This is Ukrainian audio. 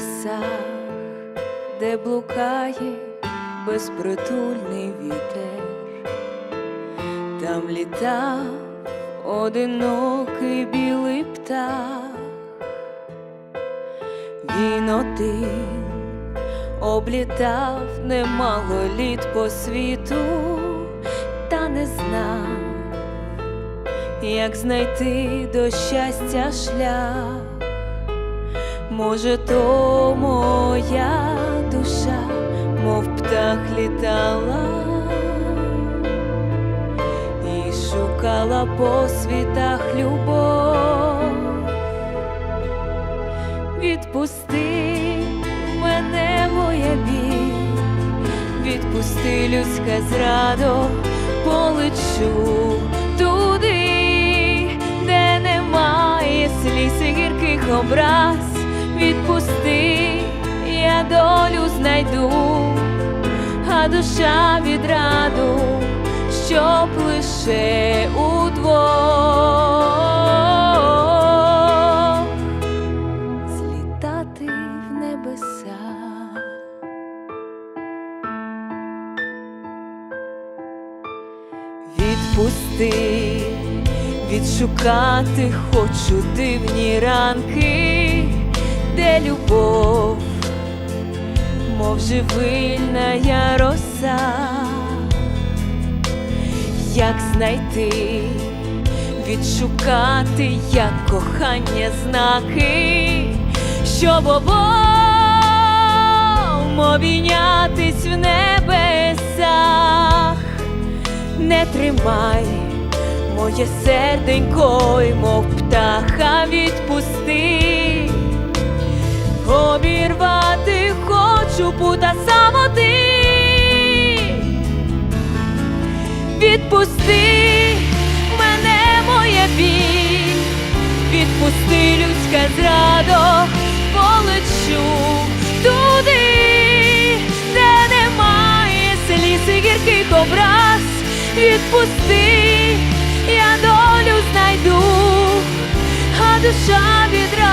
небесах, де блукає безпритульний вітер, там літав одинокий білий птах, він один облітав немало літ по світу, та не знав, як знайти до щастя шлях. Може, то моя душа, мов птах літала і шукала по світах любов. Відпусти мене, моя біль, відпусти людське зрадо, полечу туди, де немає сліз і гірких образ. Відпусти, я долю знайду, а душа відраду, щоб лише удвох злітати в небеса. Відпусти, відшукати хочу дивні ранки, де любов, мов живильна роса, як знайти, відшукати, як кохання знаки, щоб обом обійнятись в небесах, не тримай моє серденько, мов птаха пута самоти. Відпусти мене, моя біль, відпусти людське зрадо, полечу туди, де немає сліз і гірких образ. Відпусти, я долю знайду, а душа лише